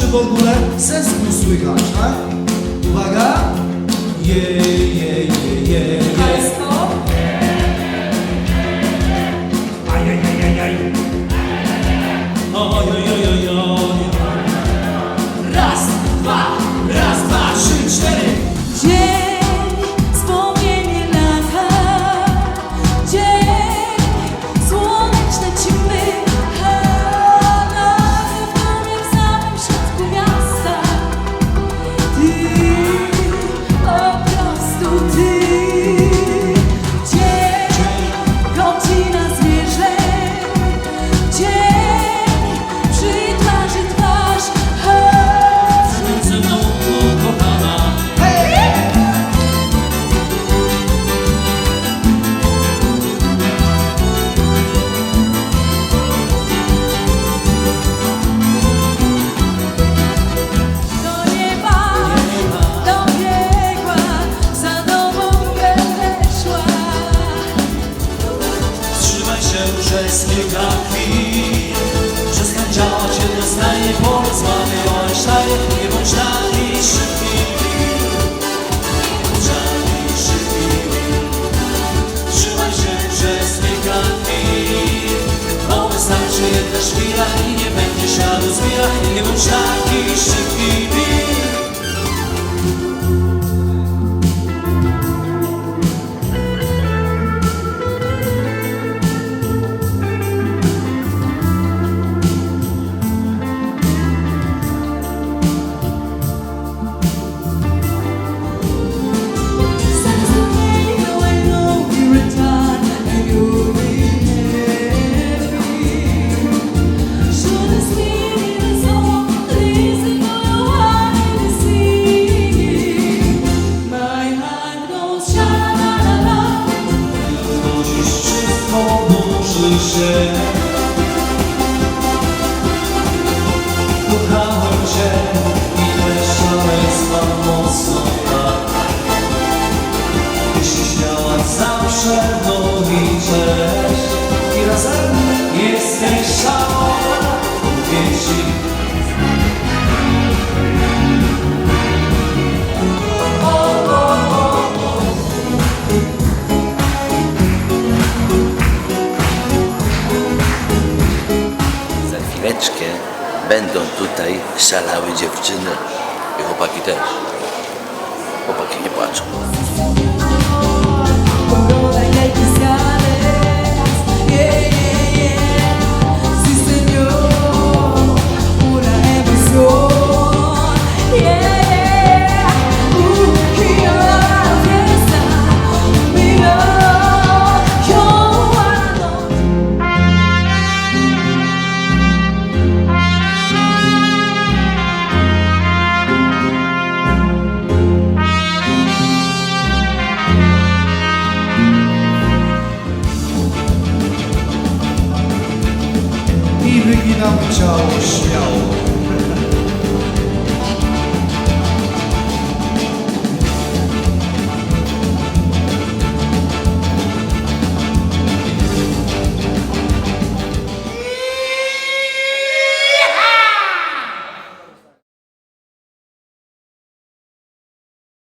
czy w ogóle zespół słychać, tak? Uwaga! Je, je, je, je, je. Przez kilka chwil Przestań działać jednostanie Porozmawiaj o Einsteinie Nie bądź taki szybki. Taki szybki. Wstrzymaj się przez kilka chwil Bo wystarczy jedna chwila I nie będzie śladu zbira Nie bądź taki szybki się. Kochałem Cię i też szaleństwa mocno tak. Jeśli śmiałaś zawsze Będą tutaj szalały dziewczyny i chłopaki też. Chłopaki nie płaczą. Cháu